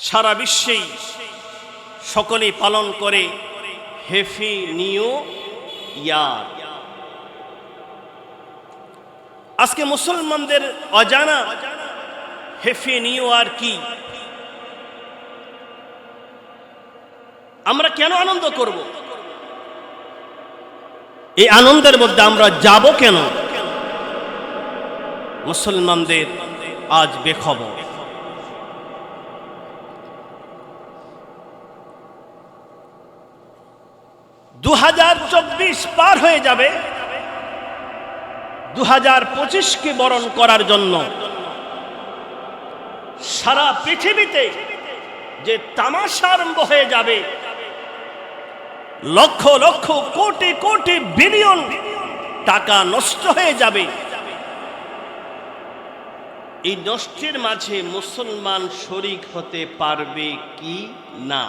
সারা বিশ্বেই সকলেই পালন করে। Happy new year. আজকে মুসলমানদের অজানা হেফি নিউ ইয়ার কি? আমরা কেন আনন্দ করব? এই আনন্দের মধ্যে আমরা যাব কেন? মুসলমানদের আজ বেখবর। দু পার হয়ে যাবে। দু হাজার পঁচিশকে বরণ করার জন্য। সারা পৃথিবীতে যে তামাশা আরম্ভ হয়ে যাবে, লক্ষ লক্ষ কোটি কোটি বিলিয়ন টাকা নষ্ট হয়ে যাবে। এই নষ্টের মাঝে মুসলমান শরিক হতে পারবে কি না?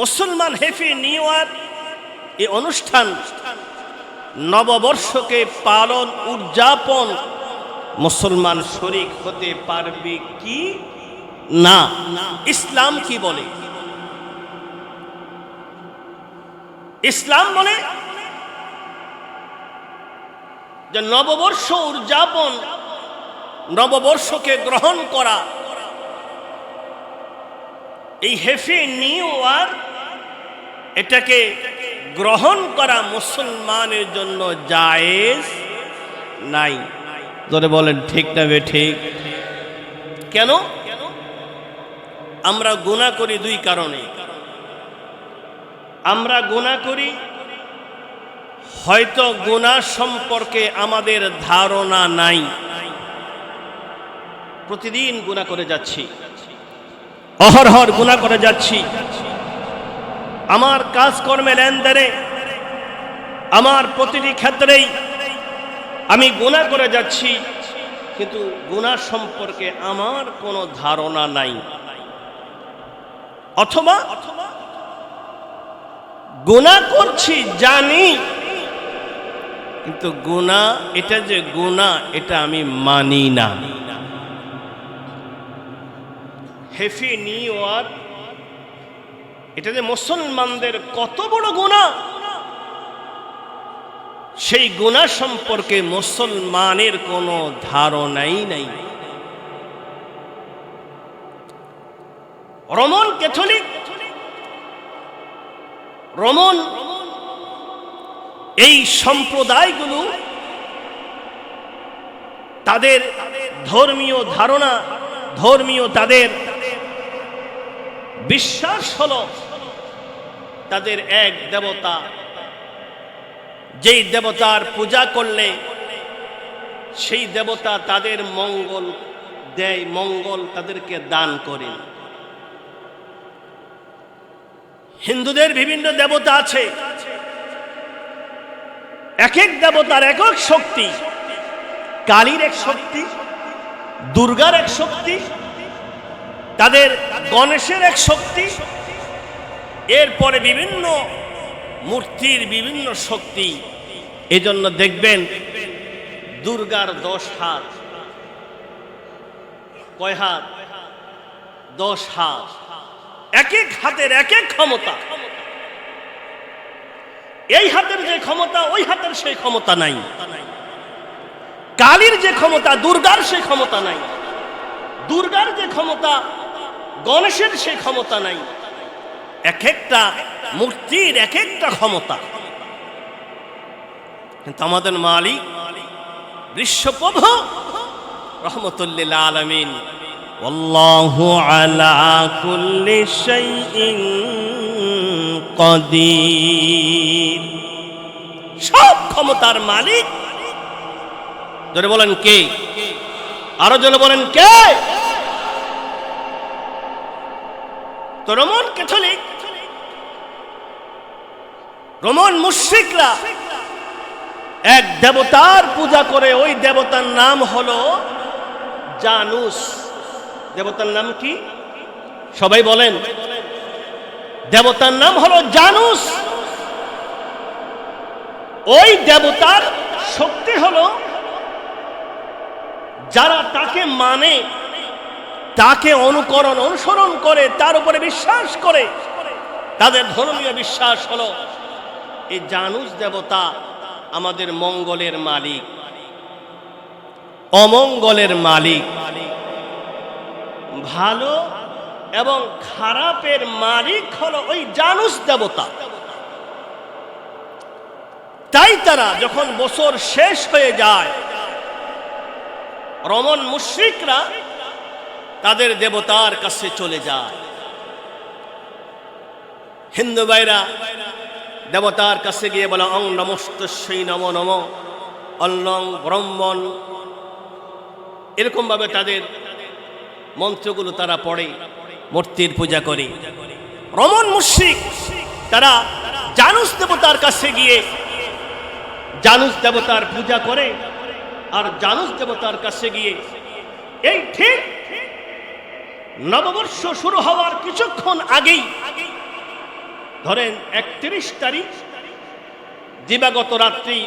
মুসলমান হেফি নিউ ইয়ার এই অনুষ্ঠান নববর্ষকে পালন, উদযাপন মুসলমান শরিক হতে পারবে কি? না। ইসলাম কি বলে? ইসলাম বলে যে নববর্ষ উদযাপন, নববর্ষকে গ্রহণ করা এই হেফি নিউ ইয়ার এটাকে গ্রহণ করা মুসলমানের জন্য জায়েজ নাই। ধরে বলেন, ঠিক না বে, ঠিক। কেন? আমরা গুণা করি দুই কারণে। আমরা গুণা করি, হয়তো গুণা সম্পর্কে আমাদের ধারণা নাই। প্রতিদিন গুণা করে যাচ্ছি। অহরহর গুণা করে যাচ্ছি। আমার কাজকর্মে লেনদেনে আমার প্রতিটি ক্ষেত্রেই আমি গুণা করে যাচ্ছি, কিন্তু গুণা সম্পর্কে আমার কোনো ধারণা নাই। অথবা গুণা করছি জানি, কিন্তু গুণা, এটা যে গুণা, এটা আমি মানি না। হেফি নিউ ইয়ার এটা যে মুসলমানদের কত বড় গুণা সেই গুণা সম্পর্কে মুসলমানের কোনো ধারণাই নাই। রমন ক্যাথলিক, রমন, এই সম্প্রদায়গুলো তাদের ধর্মীয় ধারণা, ধর্মীয় তাদের বিশ্বাস হল তাদের এক দেবতা। যেই দেবতার পূজা করলে সেই দেবতা তাদের মঙ্গল দেয়, মঙ্গল তাদেরকে দান করে হিন্দুদের বিভিন্ন দেবতা আছে। এক এক দেবতার একক শক্তি, কালীর এক শক্তি, দুর্গার এক শক্তি তাদের গণেশের এক শক্তি, এরপরে বিভিন্ন মূর্তির বিভিন্ন শক্তি। এজন্য দেখবেন দুর্গার দশ হাত। কয় হাত? দশ হাত। এক এক হাতের এক এক ক্ষমতা। এই হাতের যে ক্ষমতা, ওই হাতের সেই ক্ষমতা নাই। কালীর যে ক্ষমতা, দুর্গার সেই ক্ষমতা নাই। দুর্গার যে ক্ষমতা গণেশের সেই ক্ষমতা নাই এক একটা মূর্তির এক একটা ক্ষমতা কিন্তু আমাদের মালিক বিশ্বপ্রভ রহমতুল্লিল আলমিন والله على كل شيء قدير সব ক্ষমতার মালিক জোরে বলেন কে আরো জোরে বলেন কে তো রোমন ক্যাথলিক, রোমন মুশ্রিকরা এক দেবতার পূজা করে, ওই দেবতার নাম হলো জানুস। দেবতার নাম কি? সবাই বলেন। দেবতার নাম হলো জানুস। ওই দেবতার শক্তি হলো যারা তাকে মানে। তাকে অনুকরণ, অনুসরণ করে, তার উপরে বিশ্বাস করে। তাদের ধর্মীয় বিশ্বাস হলো, এই জানুস দেবতা আমাদের মঙ্গলের মালিক। অমঙ্গলের মালিক। ভালো এবং খারাপের মালিক হলো ওই জানুস দেবতা। তাই তারা যখন বছর শেষ হয়ে যায়, রমন মুশ্রিকরা তাদের দেবতার কাছে চলে যায়। হিন্দু ভাইরা, দেবতার কাছে গিয়ে বলে, অং নমস্তস্যই নম নম, অল্লং ব্রহ্মণ। এরকমভাবে তাদের মন্ত্রগুলো তারা পড়ে, মূর্তির পূজা করে। রমন মুশ্রিক, তারা জানুস দেবতার কাছে গিয়ে জানুস দেবতার পূজা করে, আর জানুস দেবতার কাছে গিয়ে এই ঠিক নববর্ষ শুরু হওয়ার কিছুক্ষণ আগেই, ধরেন একত্রিশ তারিখ, দিবাগত রাত্রি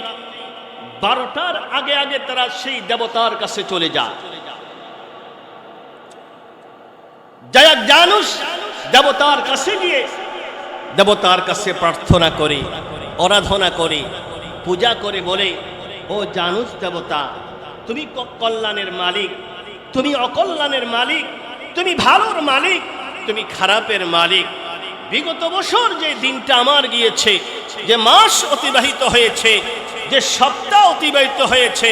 বারোটার আগে আগে তারা সেই দেবতার কাছে চলে যায়। জানুস দেবতার কাছে গিয়ে দেবতার কাছে প্রার্থনা করে, আরাধনা করে, পূজা করে বলে, ও জানুস দেবতা, তুমি কল্যাণের মালিক, তুমি অকল্যাণের মালিক তুমি ভালোর মালিক, তুমি খারাপের মালিক। বিগত বছর যে দিনটা আমার গিয়েছে, যে মাস অতিবাহিত হয়েছে, যে সপ্তাহ অতিবাহিত হয়েছে,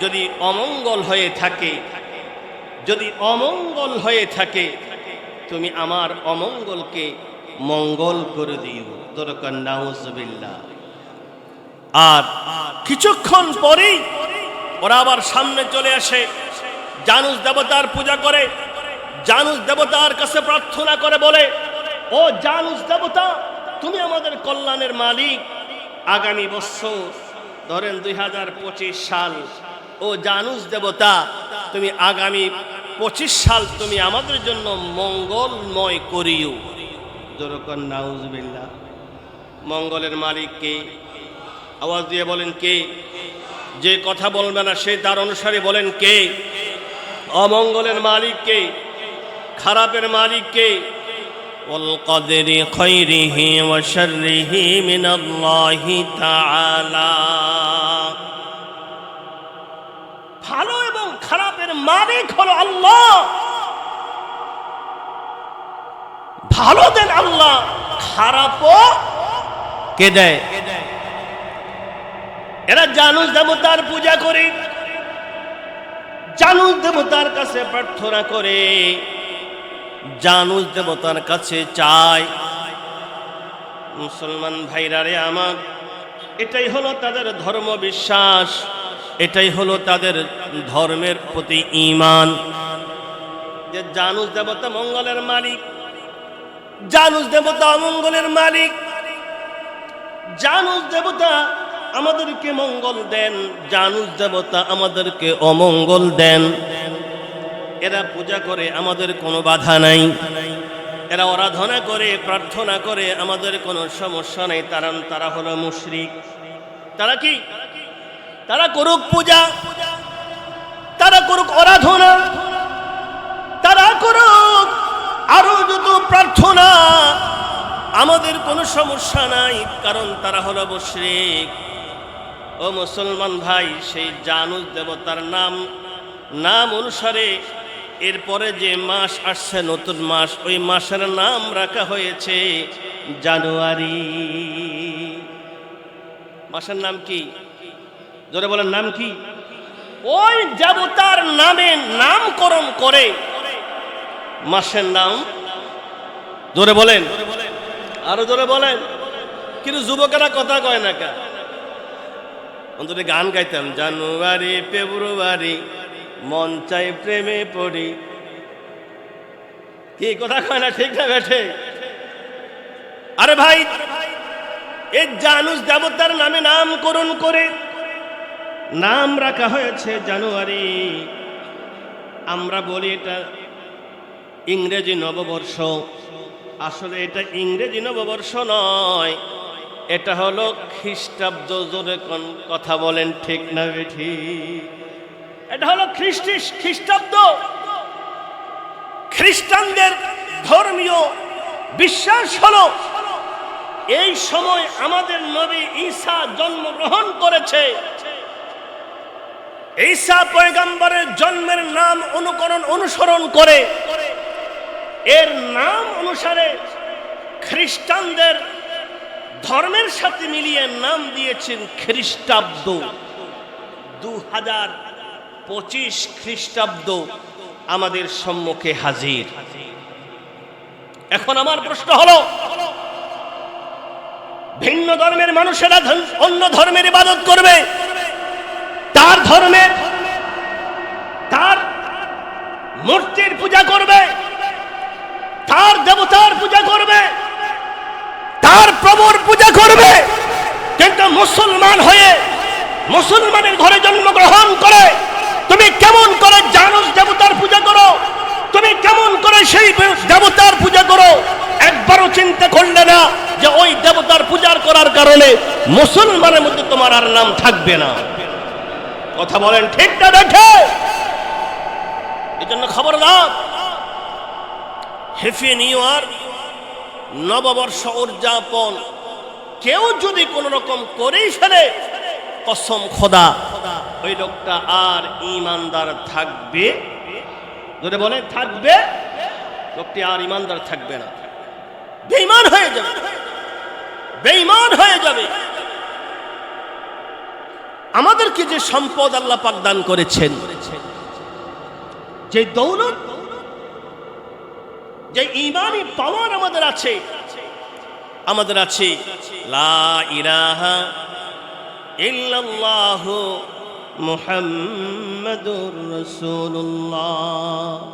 যদি অমঙ্গল হয়ে থাকে, যদি অমঙ্গল হয়ে থাকে, তুমি আমার অমঙ্গলকে মঙ্গল করে দিও। দরকার নাউজবিল্লাহ। আর কিছুক্ষণ পরেই ওরা আবার সামনে চলে আসে জানুস দেবতার পূজা করে জানুস দেবতার কাছে প্রার্থনা করে বলে, ও জানুস দেবতা, তুমি আমাদের কল্যাণের মালিক। আগামী বছর, ধরেন দুই হাজার পঁচিশ সাল, ও জানুস দেবতা, তুমি আগামী পঁচিশ সাল তুমি আমাদের জন্য মঙ্গলময় করিও। যেরকম নাউজবিল্লা মঙ্গলের মালিক কে? আওয়াজ দিয়ে বলেন কে? যে কথা বলবে না, সে তার অনুসারে বলেন কে? অমঙ্গলের মালিক কে? খারাপের মালিক কে والقدر خيره وشره من الله تعالى ভালো এবং খারাপের মালিক হলো আল্লাহ ভালো দেন আল্লাহ খারাপও কে দেয় এরা জানুস দেবতার পূজা করে জানুস দেবতার কাছে প্রার্থনা করে জানুস দেবতার কাছে চায়। মুসলমান ভাইরা রে আমার, এটাই হলো তাদের ধর্ম বিশ্বাস, এটাই হলো তাদের ধর্মের প্রতি ঈমান। যে জানুস দেবতা মঙ্গলের মালিক জানুস দেবতা অমঙ্গলের মালিক জানুস দেবতা আমাদেরকে মঙ্গল দেন জানুস দেবতা আমাদেরকে অমঙ্গল দেন। এরা পূজা করে, আমাদের কোনো বাধা নাই। এরা আরাধনা করে, প্রার্থনা করে, আমাদের কোনো সমস্যা নেই। তারা তারা হলো মুশরিক। তারা কি? তারা করুক পূজা, তারা করুক আরাধনা তারা করুক আরও যত প্রার্থনা, আমাদের কোনো সমস্যা নাই। কারণ তারা হলো মুশরিক। ও মুসলমান ভাই, সেই জানুস দেবতার নাম নাম অনুসারে এরপরে যে মাস আসছে, নতুন মাস, ওই মাসের নাম রাখা হয়েছে জানুয়ারি। মাসের নাম কি? জোরে বলেন, নাম কি? ওই দেবতার নামে নামকরণ করে মাসের নাম। জোরে বলেন। আরও জোরে বলেন। কিন্তু যুবকেরা কথা কয় না কা? অন্তত গান গাইতাম, জানুয়ারি, ফেব্রুয়ারি মন চাই প্রেমে পড়ি। কি কথা কয় না ঠিক না বেঠে? আরে ভাই এই জানুস দেবতার নামে নামকরণ করে নাম রাখা হয়েছে জানুয়ারি। আমরা বলি এটা ইংরেজি নববর্ষ। আসলে এটা ইংরেজি নববর্ষ নয়, এটা হলো খ্রিস্টাব্দ জোরে কথা বলেন ঠিক না বেঠি? এটা হলো খ্রিস্টি খ্রিস্টাব্দ। খ্রিস্টানদের ধর্মীয় বিশ্বাস হলো, এই সময় আমাদের নবী ঈসা জন্মগ্রহণ করেছে। ঈসা পয়গম্বরের জন্মের নাম অনুকরণ অনুসরণ করে, এর নাম অনুসারে খ্রিস্টানদের ধর্মের সাথে মিলিয়ে নাম দিয়েছেন খ্রিস্টাব্দ। দু হাজার পঁচিশ খ্রিস্টাব্দ আমাদের সম্মুখে হাজির। এখন আমার প্রশ্ন হলো, ভিন্ন ধর্মের মানুষেরা অন্য ধর্মের ইবাদত করবে? তার ধর্মের তার মূর্তির পূজা করবে? তার দেবতার পূজা করবে? তার প্রভুর পূজা করবে? কিন্তু মুসলমান হয়ে মুসলমানের ঘরে জন্মগ্রহণ করে তুমি কেমন করে জানুস দেবতার পূজা করো? তুমি কেমন করে সেই দেবতার পূজা করো? একবারও চিন্তা করলে না যে ওই দেবতার পূজার করার কারণে মুসলমানের মধ্যে তোমার আর নাম থাকবে না। কথা বলেন ঠিক না দেখে? এই জন্য খবরদার হেফি নিউ ইয়ার নববর্ষ উদযাপন। কেউ যদি কোন রকম করেই ফেলে, কসম খোদা ওই লোকটা আর ইমানদার থাকবে? যদি বলে থাকবে, লোকটি আর ইমানদার থাকবে না। বেঈমান হয়ে যাবে। বেঈমান হয়ে যাবে। আমাদেরকে যে সম্পদ আল্লাহ পাক দান করেছেন, যে দৌলত, যে ইমানি পাওয়ার আমাদের আছে আমাদের আছে লা ইলাহা ইল্লাল্লাহ মুহাম্মাদুর রাসূলুল্লাহ।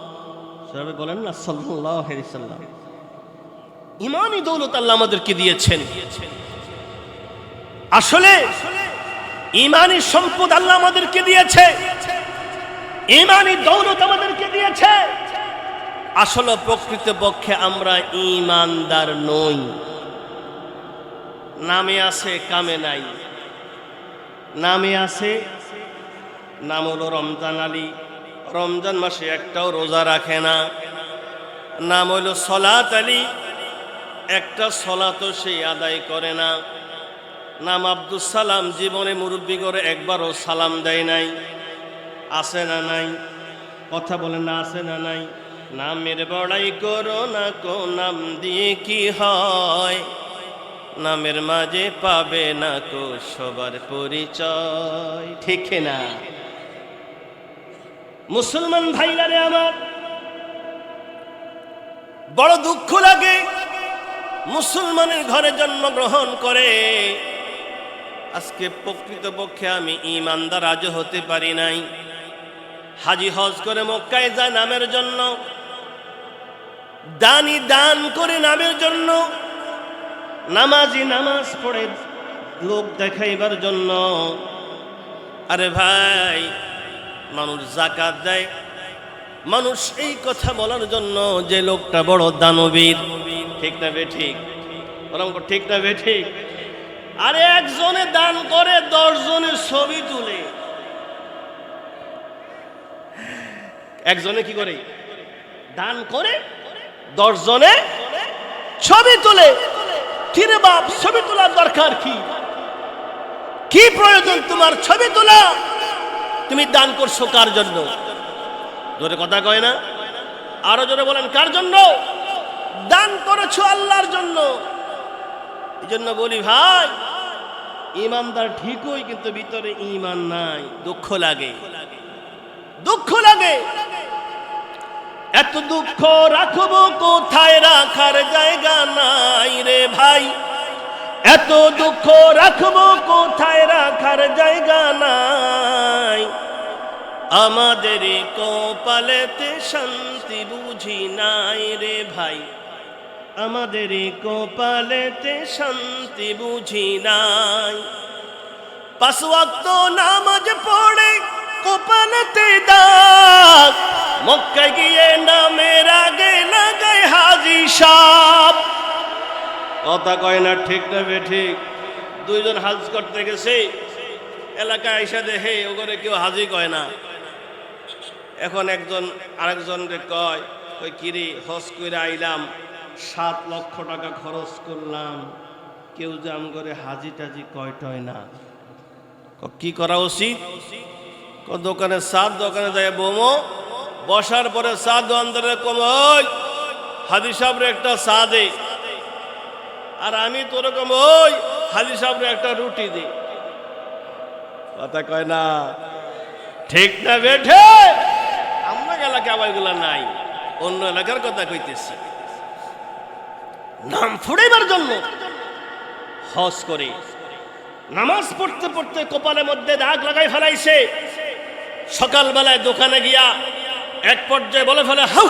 সবাই বলেন না আলাইহি সাল্লাম। ইমানি দৌলত আল্লাহ আমাদেরকে দিয়েছেন। আসলে ইমানি সম্পদ আল্লাহ আমাদেরকে দিয়েছে। ইমানি দৌলত আমাদেরকে দিয়েছে। আসলে প্রকৃত পক্ষে আমরা ইমানদার নই। নামে আছে, কামে নাই। নামে আছে নাম হলো রমজান আলী। রমজান মাসে একটাও রোজা রাখে না। নাম হলো সলাত আলী। একটা সলাতও সে আদায় করে না। নাম আব্দুল সালাম জীবনে মুরব্বী করে একবারও সালাম দেয় নাই। আছে না নাই? কথা বলে না আছে না নাই? নামের বড়াই করো না কো, নাম দিয়ে কি হয়? নামের মাঝে পাবে না কো সবার পরিচয়। ঠিক না মুসলমান ভাইলারে আমার, বড় দুঃখ লাগে মুসলমানের ঘরে জন্মগ্রহণ করে। আজকে প্রকৃতপক্ষে আমি ইমানদার আজ হতে পারি নাই। হাজি হজ করে মক্কায় যায় নামের জন্য, দানি দান করে নামের জন্য, নামাজি নামাজ পড়ে লোক দেখাইবার জন্য। আরে ভাই মানুষ জাকাত দেয়। মানুষ এই কথা বলার জন্য যে লোকটা বড় দানবীর। ঠিক না বে ঠিক? ওরকম ঠিক না বে ঠিক? আরে একজনে দান করে দশ জনের ছবি তুলে। একজনে কি করে? দান করে দশ জনে ছবি তোলে। বাপ, ছবি তোলার দরকার কি? কি প্রয়োজন তোমার ছবি তোলা? তুমি দান করছ কার জন্য? জোরে কথা কয় না। আরও জোরে বলেন, কার জন্য? দান করেছ আল্লাহর জন্য। এই জন্য বলি, ভাই, ইমানদার ঠিকই, কিন্তু ভিতরে ইমান নাই, দুঃখ লাগে। দুঃখ লাগে। এত দুঃখ রাখব কোথায়? রাখার জায়গা নাই রে ভাই। এত দুঃখ রাখব কোথায় রাখার জায়গা নাই? আমাদের কপালেতে শান্তি বুঝি নাই রে ভাই। আমাদের কপালেতে শান্তি বুঝি নাই। পাঁচ ওয়াক্ত নামাজ পড়ে কপালতে দাগ। মক্কায় গিয়ে নামের আগে লাগায় হাজি কথা কয় না, ঠিক না বে, ঠিক। দুইজন হাজ করতে গেছে, এলাকায় এসে দেখে ওগরে কেউ হাজি কয় না। এখন একজন আরেকজন রে কয় ওই কিরে হজ করে আইলাম, সাত লক্ষ টাকা খরচ করলাম, কেউ জাম করে হাজি টাজি কয় টয় না। কি করা উচিত? দোকানে সাত, দোকানে যায় বোমো, বসার পরে সাত দোকানদারে কম হাজি সাহেবের একটা চা দে। আর আমি তো ওরকম ওই হাজি সাহেবের একটা রুটি দে কথা কয় না, ঠিক না বেঠে আমরা এলাকা আবার নাই, অন্য এলাকার কথা কইতেছি। নাম ফুড়াইবার জন্য হজ করে। নামাজ পড়তে পড়তে কপালের মধ্যে দাগ লাগাই ফেলাইছে। সকালবেলায় দোকানে গিয়া এক পর্যায়ে বলে ফেলে, হাউ,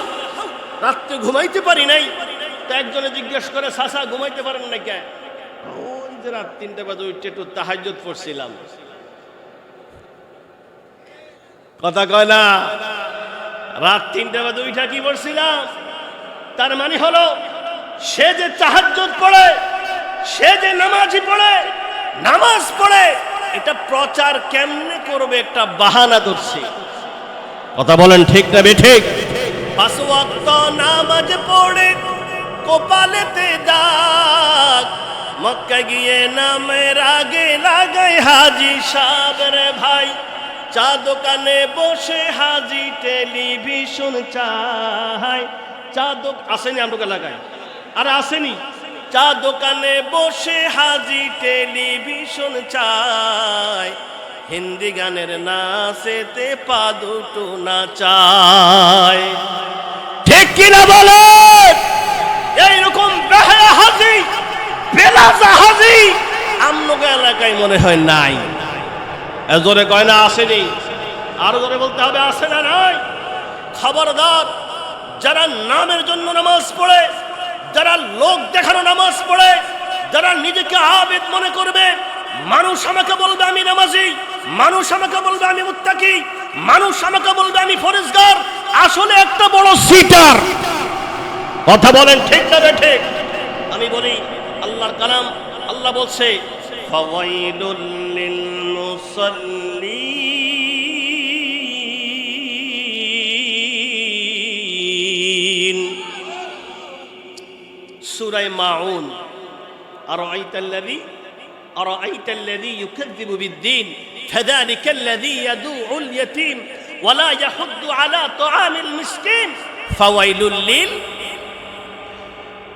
রাত্রে ঘুমাইতে পারি নাই। তো একজনে জিজ্ঞেস করে, সাসা, ঘুমাইতে পারেন না কে? ওই যে রাত তিনটে বাজে উঠে একটু তাহাজ্জুদ পড়ছিলাম। কথা কয় না? রাত তিনটে বাজে উঠা কি পড়ছিলাম? তার মানে হলো, সে যে তাহাজ্জুদ পড়ে, সে যে নামাজি পড়ে, নামাজ পড়ে, এটা প্রচার কেমনে করবে একটা বাহানা ধরছে। কথা বলেন ঠিক না বে ঠিক? পাঁচ নামাজ পড়ে কপালেতে দাগ। মক্কা গিয়ে নামের আগে লাগাই হাজি সাহেবের ভাই। চা দোকানে বসে হাজি টেলিভিশন চাই। চা দোক আসেনি আমরা লাগায় আর আসেনি। চা দোকানে বসে হাজি টেলিভিশন চাই। হিন্দি গানের নাচেতে পা দুটো নাচায় ঠিক কিনা বলে বেলাজা হাজি আমনকে এলাকায় মনে হয় নাই। জোরে কয় না, আসেনি। আরও জোরে বলতে হবে, আসে না, নাই। খবরদার, যারা নামের জন্য নামাজ পড়ে, যারা লোক দেখানো নামাজ পড়ে, যারা নিজেকে আবেদ মনে করবে, মানুষ আমাকে বলবে আমি নামাজি, মানুষ আমাকে বলবে আমি মুত্তাকি, মানুষ আমাকে বলবে আমি ফরেজগার, আসলে একটা বড় সিটার। কথা বলেন ঠিক না ঠিক? আমি বলি আল্লাহর কালাম আল্লাহ বলছে ফাওয়াইলুল লিল মুসাল্লিন সূরা মাউন أرأيت الذي أرأيت الذي يكذب بالدين فذلك الذي يدوع اليتيم ولا يحض على طعام المسكين فويل لل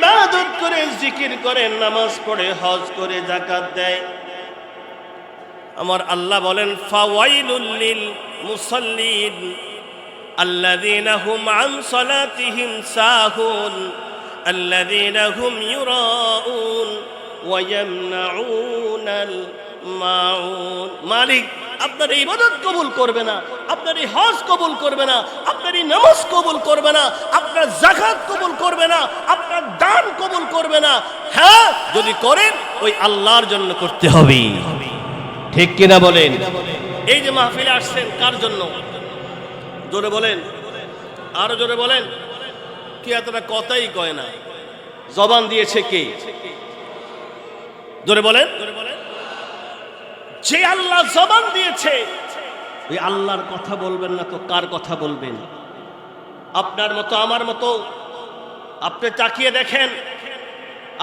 ইবাদত করে, জিকির করে, নামাজ পড়ে, হজ করে জাকাত দেয়। আমার আল্লাহ বলেন ফাওয়াইলুল্লিল মুসাল্লিন আল্লাযীনা হুম আন সালাতিহিম সাহুন, আল্লাযীনা হুম ইউরাউন ওয়া ইয়ামনাউনাল মাউন। মালিক আপনার এই ইবাদত কবুল করবে না, আপনার এই হজ কবুল করবে না, আপনার এই নামাজ কবুল করবে না, আপনার জাকাত কবুল করবে না, আপনার দান কবুল করবে না হ্যাঁ যদি করেন, ওই আল্লাহর জন্য করতে হবে। ঠিক কিনা বলেন? এই যে মাহফিলে আসছেন, কার জন্য? জোরে বলেন। আরও জোরে বলেন। কি এতটা কথাই কয় না। জবান দিয়েছে কে? জোরে বলেন। যে আল্লাহ জবান দিয়েছে, ওই আল্লাহর কথা বলবেন না তো কার কথা বলবেন? আপনার মতো, আমার মতো। আপনি তাকিয়ে দেখেন,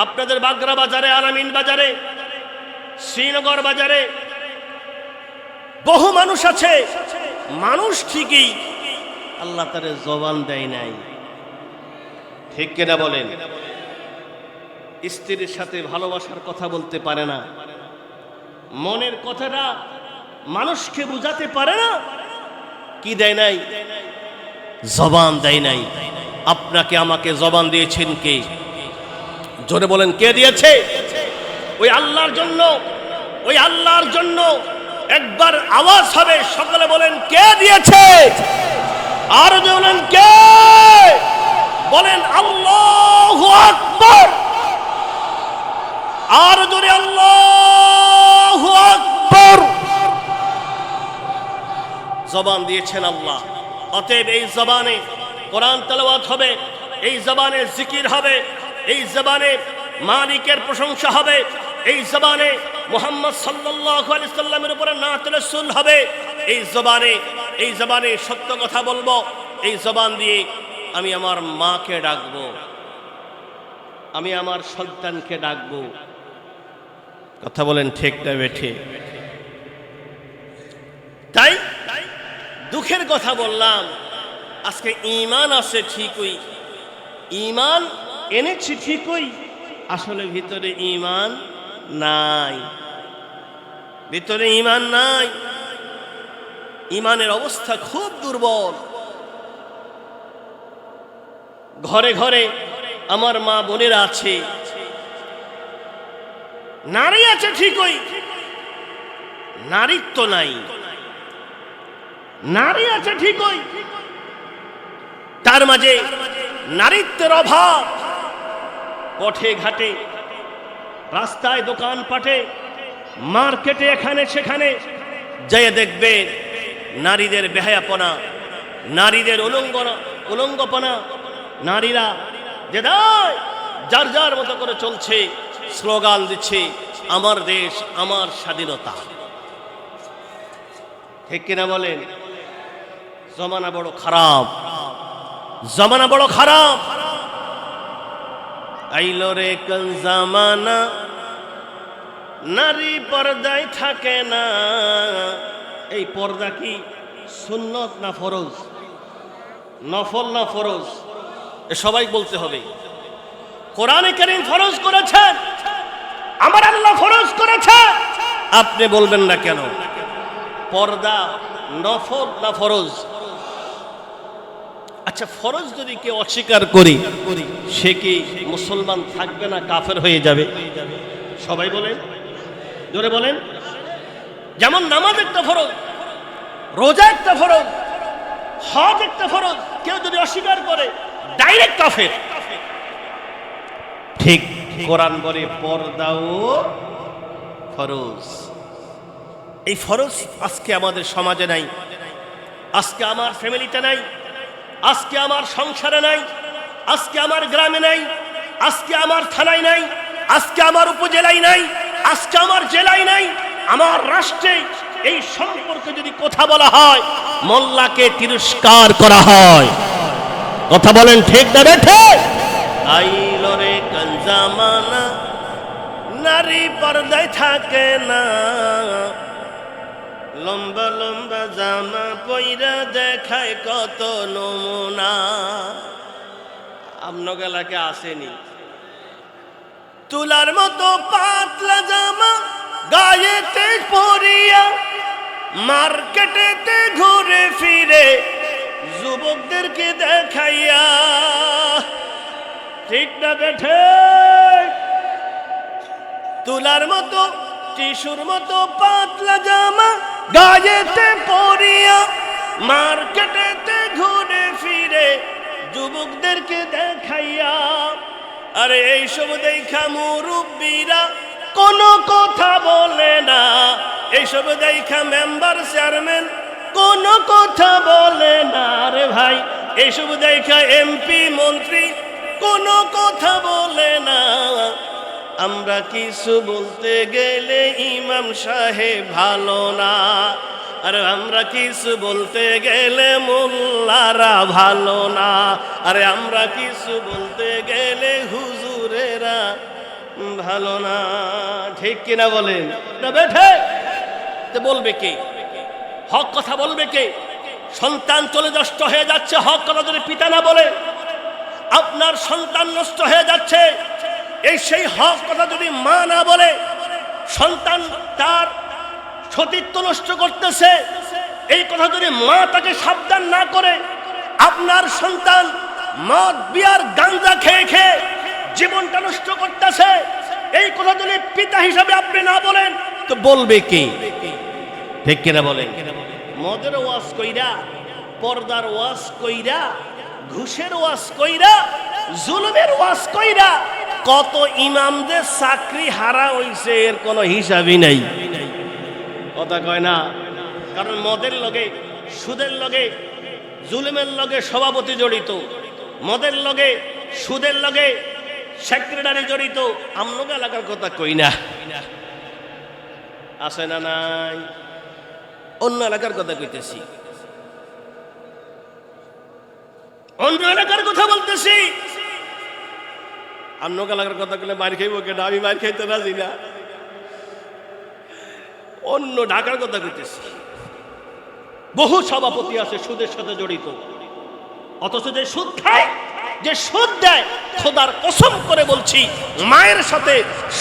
আপনাদের বাগরা বাজারে আলামিন বাজারে, শ্রীনগর বাজারে বহু মানুষ আছে। মানুষ ঠিকই, আল্লাহ তারে জবান দেয় নাই। ঠিক কিনা বলেন? স্ত্রীর সাথে ভালোবাসার কথা বলতে পারে না। মনের কথাটা মানুষকে বুঝাতে পারে না? কি দেয় নাই? জবান দেয় নাই। আপনাকে আমাকে জবান দিয়েছেন কে? জোরে বলেন, কে দিয়েছে? ওই আল্লাহর জন্য, ওই আল্লাহর জন্য একবার আওয়াজ হবে, সকলে বলেন, কে দিয়েছে? আর বলেন, কে? বলেন, আল্লাহ আকবর! আর জোরে আল্লাহ জবান দিয়েছেন আল্লাহ। অতএব এই জবানে কোরআন তেলাওয়াত হবে, এই জবানে জিকির হবে, এই জবানে মালিকের প্রশংসা হবে, এই জবানে মোহাম্মদ সাল্লাল্লাহু আলাইহি সাল্লামের উপরে নাত রাসূল হবে। এই জবানে এই জবানে সত্য কথা বলব, এই জবান দিয়ে আমি আমার মাকে ডাকবো, আমি আমার সন্তানকে ডাকবো কথা বলেন ঠিক না বেঠে। তাই দুঃখের কথা বললাম, আজকে ইমান আছে ঠিকই। ইমান এনেছি ঠিকই, আসলে ভিতরে ইমান নাই। ভিতরে ইমান নাই। ইমানের অবস্থা খুব দুর্বল। ঘরে ঘরে আমার মা বোনেরা আছে নারী আছে ঠিকই, নারীত্ব নাই। নারী আছে ঠিকই, তার মাঝে নারীত্বের অভাব। পথে ঘাটে, রাস্তায় দোকান পাটে, মার্কেটে এখানে সেখানে যেয়ে দেখবে নারীদের বেহায়াপনা, নারীদের উলঙ্গনা, উলঙ্গপনা। নারীরা যে দায়, যার যার মতো করে চলছে স্লোগান দিচ্ছে, আমার দেশ, আমার স্বাধীনতা। ঠিক কিনা বলেন? জমানা বড় খারাপ। জমানা বড় খারাপ। আইলো রে জামানা, নারী পর্দায় থাকে না। এই পর্দা কি সুন্নত না ফরজ? নফল না ফরজ? সবাই বলতে হবে। কোরআনে কারীম ফরজ করেছেন। আমার আল্লাহ ফরজ করেছে। আপনি বলবেন না কেন? পর্দা নফল না ফরজ? আচ্ছা ফরজ যদি কেউ অস্বীকার করি সে কি মুসলমান থাকবে না কাফের হয়ে যাবে? সবাই বলেন। জোরে বলেন। যেমন নামাজ একটা ফরজ রোজা একটা ফরজ হজ একটা ফরজ কেউ যদি অস্বীকার করে ডাইরেক্ট কাফের। ঠিক। কোরআন বলে পর্দাও ফরজ। এই ফরজ আজকে আমাদের সমাজে নাই। আজকে আমার ফ্যামিলিতে নাই। আজকে আমার সংসারে নাই। আজকে আমার গ্রামে নাই। আজকে আমার থানায় নাই। আজকে আমার উপজেলায় নাই। আজকে আমার জেলায় নাই। আমার রাষ্ট্রে এই সম্পর্কে যদি কথা বলা হয়, মোল্লাকে তিরস্কার করা হয়। কথা বলেন ঠিক না বেঠে আইলো রে কঞ্জামানা নারী পর্দায় থাকে না। লম্বা লম্বা জামা পইরা দেখায় কত নমুনা। আপনাকে এলাকে আসেনি। তুলার মতো পাতলা জামা গায়েতে পরিয়া মার্কেটেতে ঘুরে ফিরে যুবকদেরকে দেখাইয়া ঠিক না বেঠে তুলার মতো টিসুর মতো পাতলা জামা গায়েতে পরিয়া মার্কেটেতে ঘুরে ফিরে যুবকদেরকে দেখাইয়া, আরে এইসব দেখা মুরব্বীরা কোনো কথা বলে না। এইসব দেখা মেম্বার চেয়ারম্যান কোনো কথা বলে না রে ভাই। এইসব দেখা এমপি, মন্ত্রী কোনো কথা বলে না। আমরা কিছু বলতে গেলে ইমাম সাহেব ভালো না। আর আমরা কিছু বলতে গেলে মোল্লারা ভালো না। আরে আমরা কিছু বলতে গেলে হুজুরেরা ভালো না। ঠিক কিনা বলেন? না বলবে কে? হক কথা বলবে কে? সন্তান চলে নষ্ট হয়ে যাচ্ছে, হক কথা যদি পিতা না বলে আপনার সন্তান নষ্ট হয়ে যাচ্ছে। এই সেই হক কথা যদি মা না বলে, সন্তান তার সতীত্ব নষ্ট করতেছে। এই কথা যদি মা তাকে সাবধান না করে, আপনার সন্তান মদ, বিয়ার গাঞ্জা খেয়ে খেয়ে জীবনটা নষ্ট করতেছে। এই কথা যদি পিতা হিসাবে আপনি না বলেন, তো বলবে কে? ঠিক কিনা বলেন? মদের ওয়াজ কইরা, পর্দার ওয়াজ কইরা ঘুষের ওয়াজ কইরা, জুলুমের ওয়াজ কইরা, কত ইমামদের চাকরি হারা হইছে, এর কোনো হিসাবই নাই। কথা কয় না? কারণ মদের লগে, সুদের লগে, জুলুমের লগে সভাপতি জড়িত। মদের লগে, সুদের লগে সেক্রেটারি জড়িত। আমনকে এলাকার কথা কই না? আছে না নাই? অন্য এলাকার কথা কইতেছি। অন্য এলাকার কথা বলতেছি। অন্য এলাকার কথা বলে মার খাইব কেন আমি মার খাইতে রাজি না। অন্য ঢাকার কথা কইতেছি। বহু সভাপতি আছে সুদের সাথে জড়িত। অথচ যে সুদ খায়, যে সুদ দেয়, খোদার কসম করে বলছি, মায়ের সাথে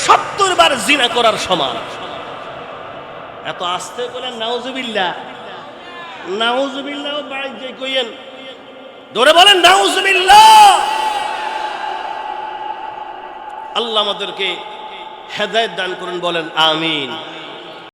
সত্তর বার জিনা করার সমান। এত আস্তে বলেন নাউজুবিল্লা নাউজুবিল্লাহ বাড়ি যে কইয়েন ধরে বলেন নাউজুবিল্লাহ। আল্লাহ আমাদেরকে হেদায়েত দান করুন বলেন আমিন।